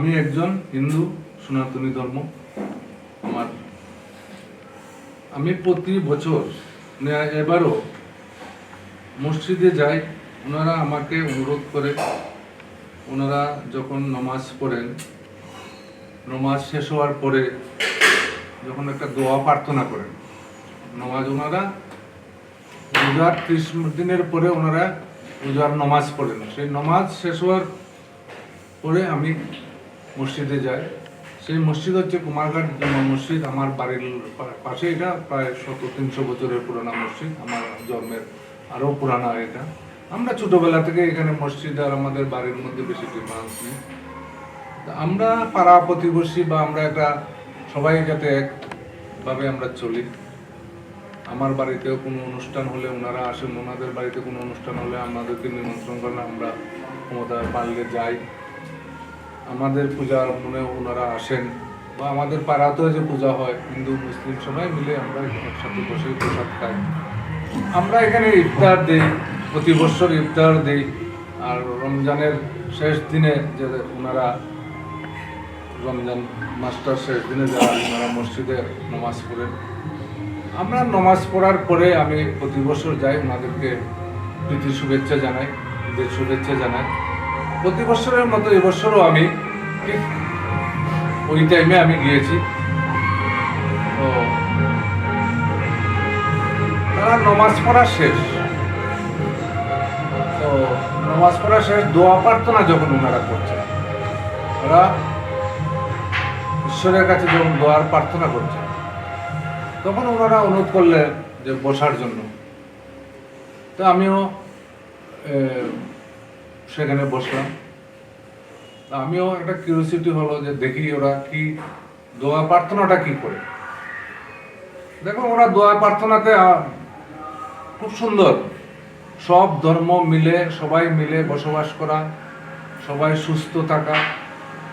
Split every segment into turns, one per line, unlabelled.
আমি একজন হিন্দু, সনাতনী ধর্ম। আমার, আমি প্রতি বছর এবারও মসজিদে যাই, ওনারা আমাকে অনুরোধ করে। ওনারা যখন নমাজ পড়েন, নমাজ শেষ হওয়ার পরে যখন একটা দোয়া প্রার্থনা করেন, নমাজ ওনারা রোজার ত্রিশ দিনের পরে ওনারা রোজার নমাজ পড়েন। সেই নমাজ শেষ হওয়ার পরে আমি মসজিদে যাই সেই মসজিদ হচ্ছে কুমারঘাট জামা মসজিদ। আমার বাড়ির পাশে এটা, প্রায় শত, তিনশো বছরের পুরানা মসজিদ। আমার জন্মের আরও পুরানা এটা। আমরা ছোটোবেলা থেকে এখানে মসজিদ আর আমাদের বাড়ির মধ্যে বেশি ডিফারেন্স নেই। আমরা পাড়া প্রতিবেশী বা আমরা একটা, সবাই যাতে একভাবে আমরা চলি। আমার বাড়িতেও কোনো অনুষ্ঠান হলে ওনারা আসেন, ওনাদের বাড়িতে কোনো অনুষ্ঠান হলে আমাদেরকে নিমন্ত্রণ করেন আমরা ক্ষমতা পারলে যাই। আমাদের পূজার মনে ওনারা আসেন বা আমাদের পাড়াতেও যে পূজা হয়, হিন্দু, মুসলিম সবাই মিলে আমরা একসাথে বসে প্রসাদ খাই। আমরা এখানে ইফতার দিই, প্রতি বছর ইফতার দিই, আর রমজানের শেষ দিনে যে ওনারা, রমজান মাসটার শেষ দিনে যারা ওনারা মসজিদে নামাজ পড়েন, আমরা নমাজ পড়ার পরে আমি প্রতি বছর যাই ওনাদেরকে প্রীতি শুভেচ্ছা জানাই, ঈদের শুভেচ্ছা জানাই। প্রতি বছরের মতো এবছরও আমি ঠিক ওই টাইমে আমি গিয়েছি। তো তারা নমাজ পড়া শেষ। তো নমাজ পড়া শেষ, দোয়া প্রার্থনা যখন ওনারা করছে, ওরা ঈশ্বরের কাছে যখন দোয়ার প্রার্থনা করছে, তখন ওনারা অনুরোধ করলেন যে বসার জন্য। তো আমিও সেখানে বসলাম। আমিও একটা কিউরিয়াসিটি হলো যে দেখি ওরা কি দোয়া প্রার্থনাটা কি করে। দেখো, ওরা দোয়া প্রার্থনাতে খুব সুন্দর। সব ধর্ম মিলে, সবাই মিলে বসবাস করা, সবাই সুস্থ থাকা।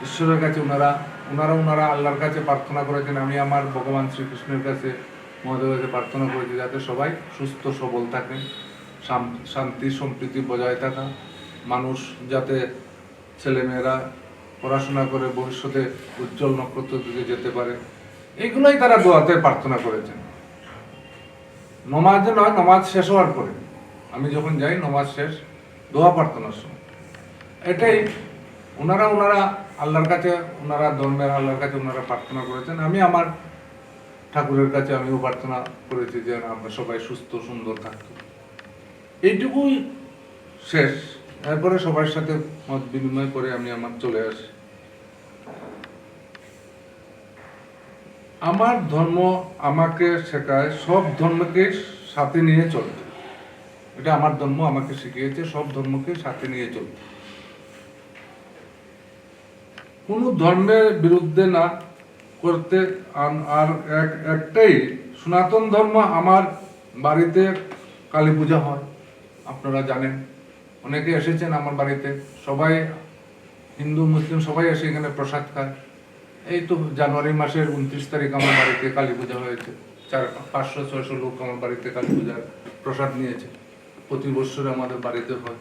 ঈশ্বরের কাছে ওনারা ওনারা ওনারা আল্লাহর কাছে প্রার্থনা করেছেন। আমি আমার ভগবান শ্রীকৃষ্ণের কাছে, মহাদেবের কাছে প্রার্থনা করেছি যাতে সবাই সুস্থ, সবল থাকেন শান্তি, সম্প্রীতি বজায় থাকা। মানুষ যাতে ছেলেমেয়েরা পড়াশোনা করে ভবিষ্যতে উজ্জ্বল নক্ষত্র দিকে যেতে পারে, এগুলোই তারা দোয়াতে প্রার্থনা করেছেন। নমাজে নয়, নমাজ শেষ হওয়ার পরে। আমি যখন যাই, নমাজ শেষ, দোয়া প্রার্থনার সময়। এটাই ওনারা ওনারা আল্লাহর কাছে, ওনারা ধর্মের আল্লাহর কাছে ওনারা প্রার্থনা করেছেন। আমি আমার ঠাকুরের কাছে আমিও প্রার্থনা করেছি যে আমরা সবাই সুস্থ, সুন্দর থাকতো। এইটুকুই শেষ। এরপরে সবার সাথে মত বিনিময় করে আমি আমার চলে আসি। আমার ধর্ম আমাকে শেখায়, সব ধর্মকে সাথে নিয়ে চলতে। এটা আমার ধর্ম, আমাকে শিখিয়েছে, সব ধর্মকে সাথে নিয়ে চলতে। কোন ধর্মের বিরুদ্ধে না করতে আর এক, একটাই, সনাতন ধর্ম আমার বাড়িতে কালী পূজা হয়, আপনারা জানেন। অনেকে এসেছেন আমার বাড়িতে। সবাই হিন্দু, মুসলিম, সবাই এসে এখানে প্রসাদ খায়। এই তো জানুয়ারি মাসের উনত্রিশ তারিখ আমার বাড়িতে কালী পূজা হয়েছে। চার, পাঁচশো, ছয়শো লোক আমার বাড়িতে কালী পূজার প্রসাদ নিয়েছে। প্রতি বছর আমাদের বাড়িতে হয়।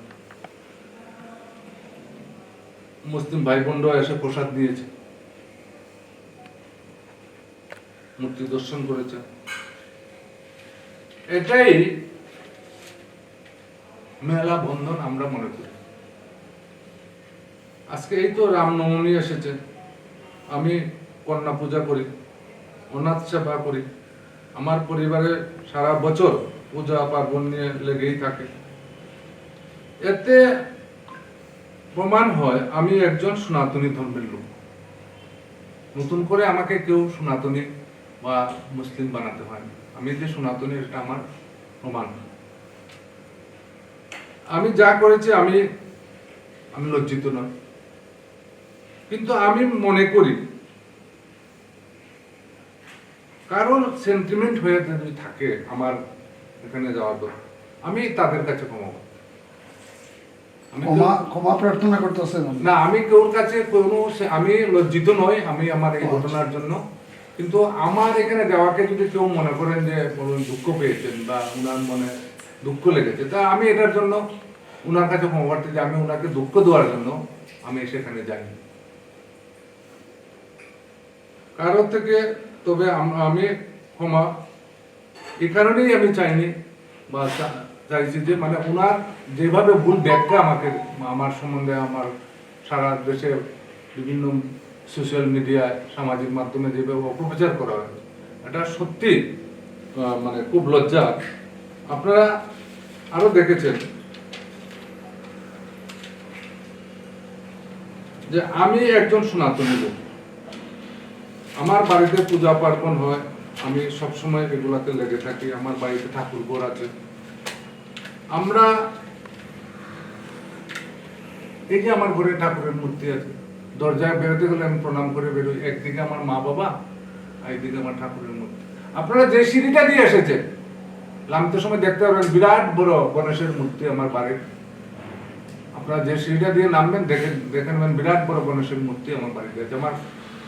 মুসলিম ভাই বোনরাও এসে প্রসাদ নিয়েছে। মূর্তি দর্শন করেছে। এটাই মেলা বন্ধন আমরা মনে করি। আজকে এই তো রামনবমী এসেছে। আমি কন্যা পূজা করি, অনাথ সেবা করি। আমার পরিবারে সারা বছর পূজা পার্বণ নিয়ে লেগেই থাকে। এতে প্রমাণ হয়, আমি একজন সনাতনী ধর্মের লোক। নতুন করে আমাকে কেউ সনাতনী বা মুসলিম বানাতে হয় আমি যে সনাতনী, এটা আমার প্রমাণ। আমি যা করেছি আমি আমি লজ্জিত নয় কিন্তু আমি মনে করি কারণ সেন্টিমেন্ট হয়ে যদি থাকে আমার এখানে যাওয়ার দরকার আমি তাদের কাছে ক্ষমা আমি তো-
ক্ষমা ক্ষমা প্রার্থনা করতেছেন
না আমি কেউর কাছে কোনো আমি লজ্জিত নই আমি আমার এই ঘটনার জন্য। কিন্তু আমার এখানে যাওয়াকে যদি কেউ মনে করেন যে বলুন দুঃখ পেয়েছেন বা উনার মনে দুঃখ লেগেছে। তা আমি এটার জন্য উনার কাছে ক্ষমা যে আমি উনাকে দুঃখ দেওয়ার জন্য আমি সেখানে যাইনি। কারও থেকে তবে আমি ক্ষমা এই কারণেই আমি চাইনি বা চাইছি যে মানে ওনার যেভাবে ভুল ব্যাখ্যা আমাকে আমার সম্বন্ধে আমার সারা দেশে বিভিন্ন সোশ্যাল মিডিয়ায় সামাজিক মাধ্যমে যেভাবে অপপ্রচার করা হয় এটা সত্যি মানে খুব লজ্জা আপনারা আরও দেখেছেন যে আমি একজন সনাতনী লোক। আমার বাড়িতে পূজা পার্বণ হয়, আমি সবসময় এগুলাতে লেগে থাকি, আমার বাড়িতে ঠাকুর ঘর আছে। আমরা এই যে আমার ঘরে ঠাকুরের মূর্তি আছে, দরজায় বেরোতে গেলে আমি প্রণাম করে বেরোই, একদিকে আমার মা বাবা, আর একদিকে আমার ঠাকুরের মূর্তি। আপনারা যে সিঁড়িটা দিয়ে এসেছেন নামতে সময় দেখতে পাবেন বিরাট বড় গণেশের মূর্তি আমার বাড়ির। আপনারা যে সিঁড়িটা দিয়ে নামবেন দেখেন দেখে নেবেন, বিরাট বড় গণেশের মূর্তি আমার বাড়িতে আছে আমার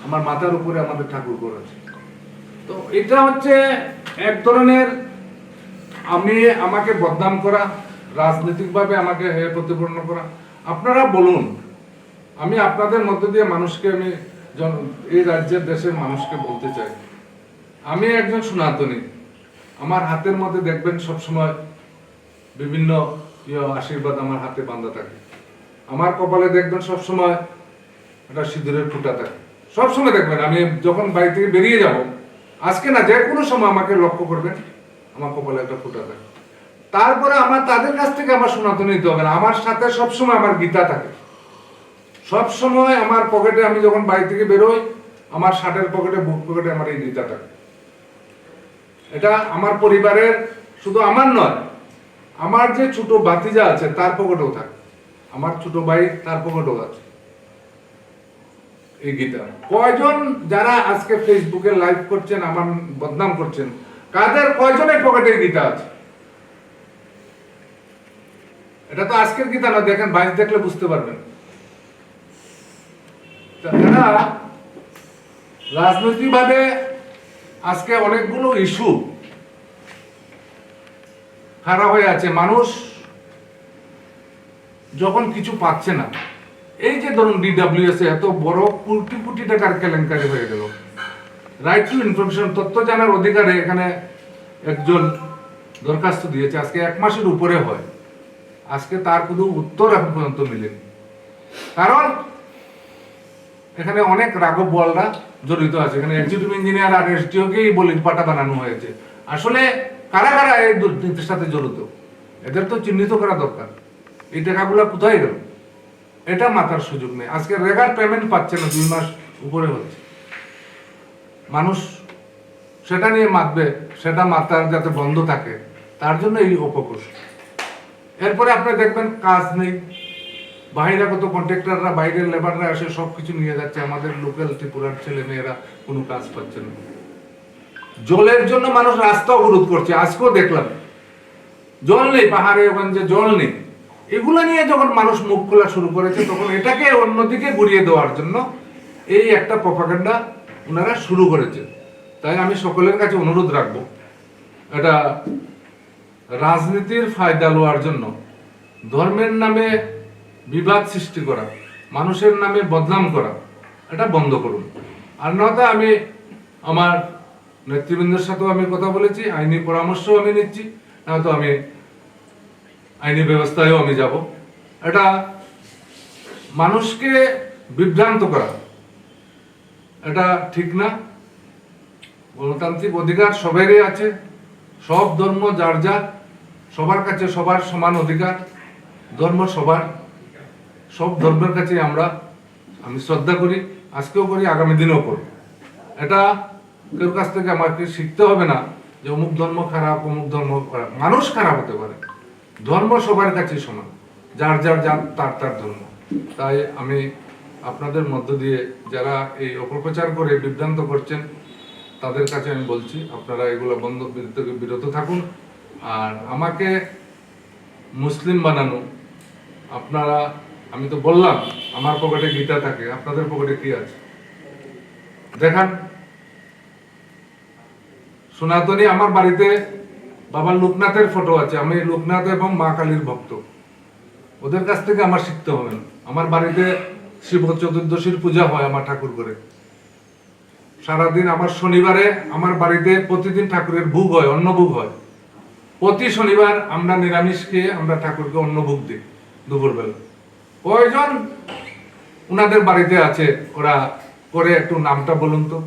আমার মাথার উপরে আমাদের ঠাকুর আছে। তো এটা হচ্ছে এক ধরনের আমি আমাকে বদনাম করা, রাজনৈতিকভাবে আমাকে প্রতিপন্ন করা। আপনারা বলুন, আমি আপনাদের মধ্য দিয়ে মানুষকে আমি এই রাজ্যের দেশের মানুষকে বলতে চাই। আমি একজন সনাতনী। আমার হাতের মধ্যে দেখবেন সবসময় বিভিন্ন ইয়ে আশীর্বাদ আমার হাতে বান্ধা থাকে। আমার কপালে দেখবেন সবসময় একটা সিঁদুরের ফুটা থাকে। সবসময় দেখবেন, আমি যখন বাড়ি থেকে বেরিয়ে যাব, আজকে না, যে কোনো সময় আমাকে লক্ষ্য করবেন, আমার কপালে একটা ফুটা থাকে। তারপরে আমার, তাদের কাছ থেকে আমার সনাতন নিতে হবে না। আমার সাথে সবসময় আমার গীতা থাকে। সব সময় আমার পকেটে আমি যখন বাড়ি থেকে বেরোই, আমার শার্টের পকেটে বুক পকেটে আমার এই গীতা থাকে। এটা আমার পরিবারের, শুধু আমার নয়, আমার যে ছোট বাতিজা আছে, তার পকেটেও থাকে। আমার ছোট ভাই, তার পকেটেও আছে। এই গীতা। কয়জন যারা আজকে ফেসবুকে লাইভ করছেন, আমার বদনাম করছেন, কাদের কয়জনের পকেটে গীতা আছে? এটা তো আজকের গীতা না, দেখেন বাইশ দেখলে বুঝতে পারবেন। রাজনৈতিকভাবে আজকে অনেকগুলো ইস্যু খারাপ হয়ে আছে। মানুষ যখন কিছু পাচ্ছে না, এই যে ধরুন ডিডাব্লিউএস এত বড় কোটি কোটি টাকার কেলেঙ্কারি হয়ে গেল। রাইট টু ইনফরমেশন তথ্য জানার অধিকারে এখানে একজন দরখাস্ত দিয়েছে। আজকে এক মাসের উপরে হয়। আজকে তার কোনো উত্তর এখন পর্যন্ত মিলেনি। কারণ এখানে অনেক রাঘব বলরা জড়িত আছে। এখানে এক্সিকিউটিভ ইঞ্জিনিয়ার আর এসডিওকেই বলির পাটা বানানো হয়েছে। আসলে কারা কারা এই দুর্নীতির সাথে জড়িত? এদের তো চিহ্নিত করা দরকার। এই টাকাগুলো কোথায় গেল? এটা মাথার সুযোগ নেই। আজকে রেগার পেমেন্ট পাচ্ছে না, দুই মাস উপরে হচ্ছে। মানুষ সেটা নিয়ে মাতবে, সেটা মাতার যাতে বন্ধ থাকে, তার জন্য এই অপকোষ। এরপরে আপনি দেখবেন কাজ নেই। বাহিরাগত কন্ট্রাক্টররা বাইরের লেবাররা এসে সব কিছু নিয়ে যাচ্ছে। আমাদের লোকাল ত্রিপুরার ছেলে মেয়েরা কোনো কাজ পাচ্ছে না। জলের জন্য মানুষ রাস্তা অবরোধ করছে, আজকেও দেখলাম। জল নেই, পাহাড়ে গঞ্জে জল নেই। এগুলো নিয়ে যখন মানুষ মুখ খোলা শুরু করেছে, তখন এটাকে অন্যদিকে ঘুরিয়ে দেওয়ার জন্য এই একটা প্রপাগান্ডা ওনারা শুরু করেছে। তাই আমি সকলের কাছে অনুরোধ রাখব, এটা রাজনীতির ফায়দা লওয়ার জন্য। ধর্মের নামে বিবাদ সৃষ্টি করা, মানুষের নামে বদনাম করা, এটা বন্ধ করুন। আর নয়তো আমি আমার নেতৃবৃন্দের সাথেও আমি কথা বলেছি, আইনি পরামর্শও আমি নিচ্ছি নয়তো আমি আইনি ব্যবস্থায়ও আমি যাব। এটা মানুষকে বিভ্রান্ত করা, এটা ঠিক না। গণতান্ত্রিক অধিকার সবারই আছে, সব ধর্ম যার যার, সবার কাছে সবার সমান অধিকার, ধর্ম সবার। সব ধর্মের কাছে আমরা, আমি শ্রদ্ধা করি, আজকেও করি, আগামী দিনেও করব। এটা কেউ কাছ থেকে আমাকে শিখতে হবে না যে অমুক ধর্ম খারাপ, অমুক ধর্ম খারাপ। মানুষ খারাপ হতে পারে। ধর্ম সবার কাছে সমান। যার যার যার তার তার ধর্ম। তাই আমি আপনাদের মধ্য দিয়ে যারা এই অপপ্রচার করে, বিভ্রান্ত করছেন, তাদের কাছে আমি বলছি, আপনারা এগুলো বন্ধ থেকে বিরত থাকুন। আর আমাকে মুসলিম বানানো, আপনারা আমি তো বললাম, আমার পকেটে গীতা থাকে, আপনাদের পকেটে কি আছে? দেখান। সনাতনী আমার বাড়িতে বাবা লোকনাথের ফটো আছে, আমি লোকনাথ এবং মা কালীর ভক্ত। ওদের কাছ থেকে আমার শিখতে হবে। না আমার বাড়িতে শিব চতুর্দশীর পূজা হয় আমার ঠাকুর করে সারাদিন আমার শনিবারে আমার বাড়িতে প্রতিদিন ঠাকুরের ভোগ হয় অন্ন ভোগ হয়। প্রতি শনিবার আমরা নিরামিষ খেয়ে আমরা ঠাকুরকে অন্ন ভোগ দিই, দুপুরবেলা। কয়জন ওনাদের বাড়িতে আছে? ওরা করে একটু নামটা বলুন তো।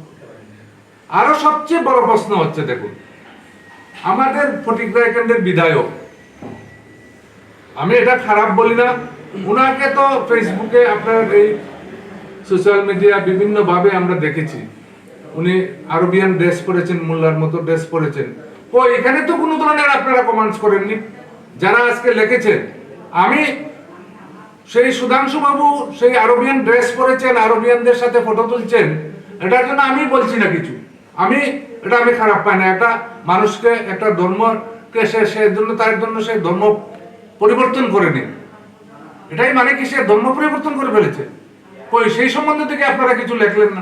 আরও সবচেয়ে বড় প্রশ্ন হচ্ছে, দেখুন, আমাদের ফটিকরায়কান্ডের বিধায়ক, আমি এটা খারাপ বলি না ওনাকে তো ফেসবুকে আপনার এই সোশ্যাল মিডিয়া বিভিন্ন ভাবে আমরা দেখেছি। উনি আরবিয়ান ড্রেস পরেছেন, মোল্লার মতো ড্রেস পরেছেন। ও এখানে তো কোনো ধরনের আপনারা কমেন্টস করেননি। যারা আজকে লিখেছেন, আমি সেই সুধাংশু বাবু সেই আরবিয়ান ড্রেস পরেছেন, আরবিয়ানদের সাথে ফটো তুলছেন। এটার জন্য আমি বলছি না কিছু। আমি, এটা আমি খারাপ পাই না। একটা মানুষকে, একটা ধর্মকে সে সে জন্য, তার জন্য সে ধর্ম পরিবর্তন করে করেনি এটাই মানে কি সে ধর্ম পরিবর্তন করে ফেলেছে? কই, সেই সম্বন্ধে থেকে আপনারা কিছু লেখলেন না?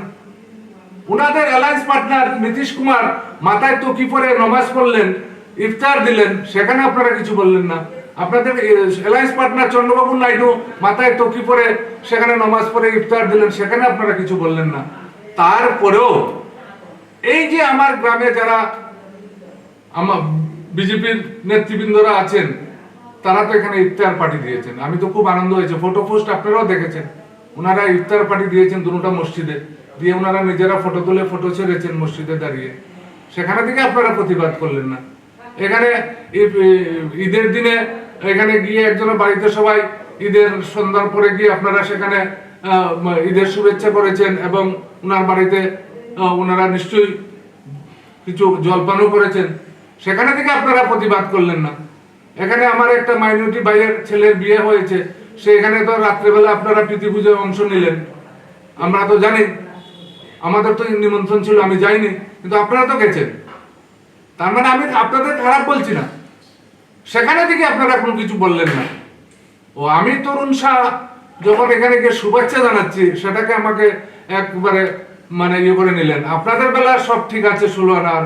উনাদের অ্যালায়েন্স পার্টনার নীতিশ কুমার মাথায় টুকি পরে নমাজ পড়লেন, ইফতার দিলেন, সেখানে আপনারা কিছু বললেন না? আপনাদের অ্যালায়েন্স পার্টনার চন্দ্রবাবু নাইডু মাথায় টকি পরে সেখানে নমাজ পড়ে ইফতার দিলেন, সেখানে আপনারা কিছু বললেন না। তারপরেও এই যে আমার গ্রামে যারা আমার বিজেপির নেতৃবৃন্দরা আছেন, তারা তো এখানে ইফতার পার্টি দিয়েছেন। আমি তো খুব আনন্দ হয়েছে। ফটো পোস্ট আপনারাও দেখেছেন। ওনারা ইফতার পার্টি দিয়েছেন দুটা মসজিদে। দিয়ে ওনারা নিজেরা ফটো তুলে ফটো ছেড়েছেন মসজিদে দাঁড়িয়ে। সেখানে থেকে আপনারা প্রতিবাদ করলেন না। এখানে ঈদের দিনে এখানে গিয়ে একজনের বাড়িতে সবাই ঈদের সন্ধ্যার পরে গিয়ে আপনারা সেখানে ঈদের শুভেচ্ছা করেছেন এবং ওনার বাড়িতে ওনারা নিশ্চয়ই কিছু জলপানও করেছেন। সেখানে থেকে আপনারা প্রতিবাদ করলেন না। এখানে আমার একটা মাইনরিটি ভাইয়ের ছেলের বিয়ে হয়েছে। সেখানে তো রাত্রেবেলা আপনারা প্রীতি পুজোয় অংশ নিলেন। আমরা তো জানি, আমাদের তো নিমন্ত্রণ ছিল, আমি যাইনি, কিন্তু আপনারা তো গেছেন। তার মানে আমি আপনাদের খারাপ বলছি না। সেখানে থেকে আপনারা কোনো কিছু বললেন না। ও আমি তরুণ শাহ যখন এখানে গিয়ে শুভেচ্ছা জানাচ্ছি সেটাকে আমাকে একবারে মানে ইয়ে করে নিলেন। আপনাদের বেলা সব ঠিক আছে ষোলো আনার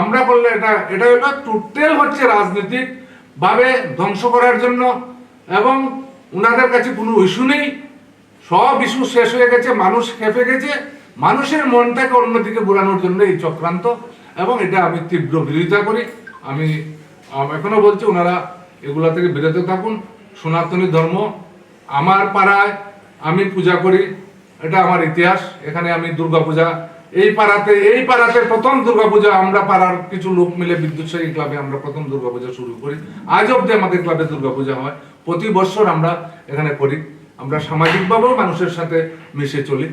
আমরা বললে এটা এটা হলো টোটাল হচ্ছে রাজনৈতিক ভাবে ধ্বংস করার জন্য এবং ওনাদের কাছে কোনো ইস্যু নেই। সব ইস্যু শেষ হয়ে গেছে মানুষ খেপে গেছে মানুষের মনটাকে অন্যদিকে ঘোরানোর জন্য এই চক্রান্ত এবং এটা আমি তীব্র বিরোধিতা করি। আম, এখনও বলছি, ওনারা এগুলা থেকে বিরত থাকুন। সনাতনী ধর্ম আমার পাড়ায় আমি পূজা করি, এটা আমার ইতিহাস। এখানে আমি দুর্গা পূজা এই পাড়াতে এই পাড়াতে প্রথম দুর্গা পূজা আমরা পাড়ার কিছু লোক মিলে বিদ্যুৎসাহী ক্লাবে আমরা প্রথম দুর্গা পূজা শুরু করি। আজ অব্দি আমাদের ক্লাবে দুর্গা পূজা হয়। প্রতি বছর আমরা এখানে করি। আমরা সামাজিকভাবেও মানুষের সাথে মিশে চলি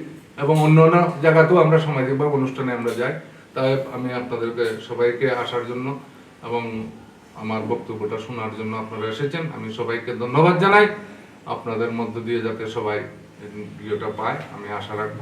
এবং অন্য অন্য জায়গাতেও আমরা সামাজিকভাবে অনুষ্ঠানে আমরা যাই। তাই আমি আপনাদেরকে সবাইকে আসার জন্য এবং আমার বক্তব্যটা শোনার জন্য আপনারা এসেছেন। আমি সবাইকে ধন্যবাদ জানাই। আপনাদের মধ্য দিয়ে যাতে সবাই ভিডিওটা পায়, আমি আশা রাখব।